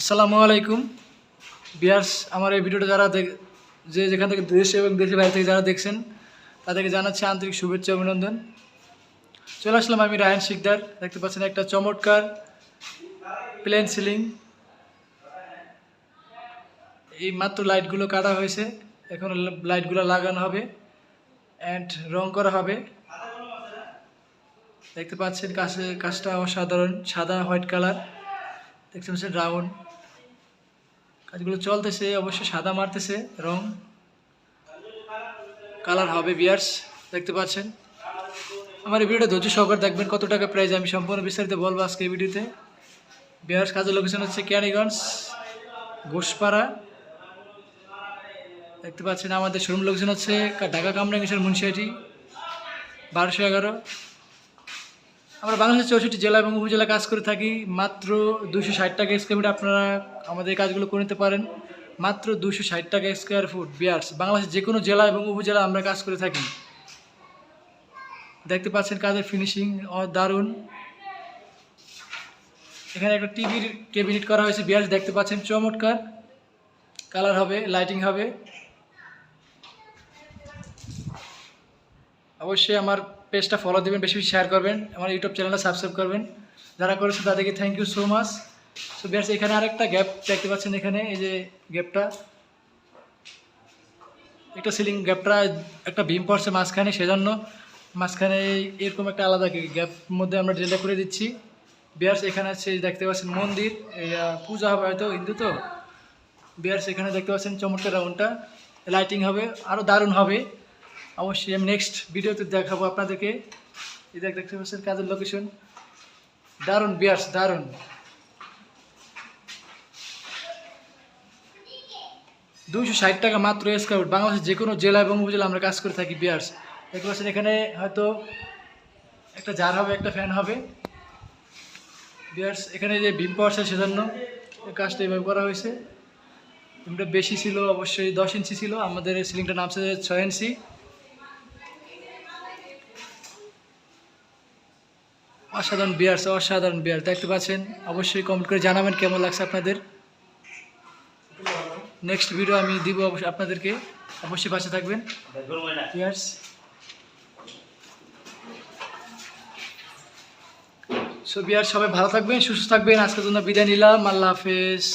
আসসালামু আলাইকুম। বিয়ার্স, আমার এই ভিডিওটা যারা যে যেখান থেকে দেশ এবং দেশের বাইরে থেকে যারা দেখছেন, তাদেরকে জানাচ্ছি আন্তরিক শুভেচ্ছা অভিনন্দন। চলে আসলাম আমি রায়ন শিকদার। দেখতে পাচ্ছেন একটা চমৎকার প্লেন সিলিং এই মাত্র লাইটগুলো কাটা হয়েছে। এখন লাইটগুলো লাগানো হবে অ্যান্ড রং করা হবে। দেখতে পাচ্ছেন কাছে কাজটা অসাধারণ, সাদা হোয়াইট কালার দেখতে পাচ্ছেন রাউন্ড কাজগুলো চলতেছে অবশ্যই সাদা মারতেছে, রং। কালার হবে বিয়ার্স, দেখতে পাচ্ছেন। আমার এই ভিডিওটা ধৈর্য সহকারে দেখবেন কত টাকা প্রাইস আমি সম্পূর্ণ বিস্তারিত বলব আজকে এই ভিডিওতে। বিয়ার্স, কাজের লোকেশন হচ্ছে ক্যানিগঞ্জ ঘোষপাড়া। দেখতে পাচ্ছেন আমাদের শোরুম লোকেশন হচ্ছে ঢাকা কামরাঙ্গেশ্বর মুন্সিয়াটি বারোশো এগারো। আমরা বাংলাদেশের চৌষট্টি জেলা এবং উপজেলা কাজ করে থাকি। মাত্র দুশো ষাট টাকা স্কোয়ার আপনারা আমাদের কাজগুলো করে নিতে পারেন। মাত্র দুশো ষাট টাকা স্কোয়ার ফুট বিয়ার্স বাংলাদেশের যে কোনো জেলা এবং উপজেলা আমরা কাজ করে থাকি। দেখতে পাচ্ছেন কাজের ফিনিশিং দারুণ। এখানে একটা টিভির ক্যাবিনেট করা হয়েছে বিয়ার্স দেখতে পাচ্ছেন, চমৎকার। কালার হবে লাইটিং হবে। অবশ্যই আমার পেজটা ফলো দেবেন, বেশি বেশি শেয়ার করবেন, আমার ইউটিউব চ্যানেলটা সাবস্ক্রাইব করবেন। যারা করেছে তাদেরকে thank you so much so বিয়ার্স এখানে আরেকটা গ্যাপ দেখতে পাচ্ছেন এখানে, এই যে গ্যাপটা একটা সিলিং গ্যাপটা একটা ভীম পড়ছে মাঝখানে, সেজন্য মাঝখানে এরকম একটা আলাদা গ্যাপ মধ্যে আমরা ড্রিলটা করে দিচ্ছি। বিয়ার্স এখানে আছে দেখতে পাচ্ছেন মন্দির পূজা হবে হয়তো, হিন্দু তো? বিয়ার্স এখানে দেখতে পাচ্ছেন চমৎকার রাউন্ডটা লাইটিং হবে আরও দারুণ হবে। অবশ্যই আমি নেক্সট ভিডিওতে দেখাবো আপনাদেরকে। এই দেখ দেখতে পাচ্ছেন কাজের লোকেশন দারুণ, বিয়ার্স, দারুণ। দুইশো ষাট টাকা মাত্র স্কোয়ার বাংলাদেশের যে কোনো জেলা এবং উপজেলা আমরা কাজ করে থাকি, বিয়ার্স। দেখতে পাচ্ছেন এখানে হয়তো একটা জার হবে, একটা ফ্যান হবে। বিয়ার্স, এখানে যে ভীম পাওয়ার সেজন্য এই কাজটা এভাবে করা হয়েছে। ভীমটা বেশি ছিল, অবশ্যই দশ ইঞ্চি ছিল। আমাদের সিলিংটা নামছে ছয় ইঞ্চি। অসাধারণ বিয়ার্স অসাধারণ বিয়ার দেখতে পাচ্ছেন, অবশ্যই কমেন্ট করে জানাবেন কেমন লাগছে আপনাদের। নেক্সট ভিডিও আমি দিব অবশ্যই আপনাদেরকে। অবশ্যই পাশে থাকবেন। বিয়ার্স সো বিয়ার সবাই ভালো থাকবেন, সুস্থ থাকবেন। আজকের জন্য বিদায় নিলাম। আল্লাহ হাফেজ।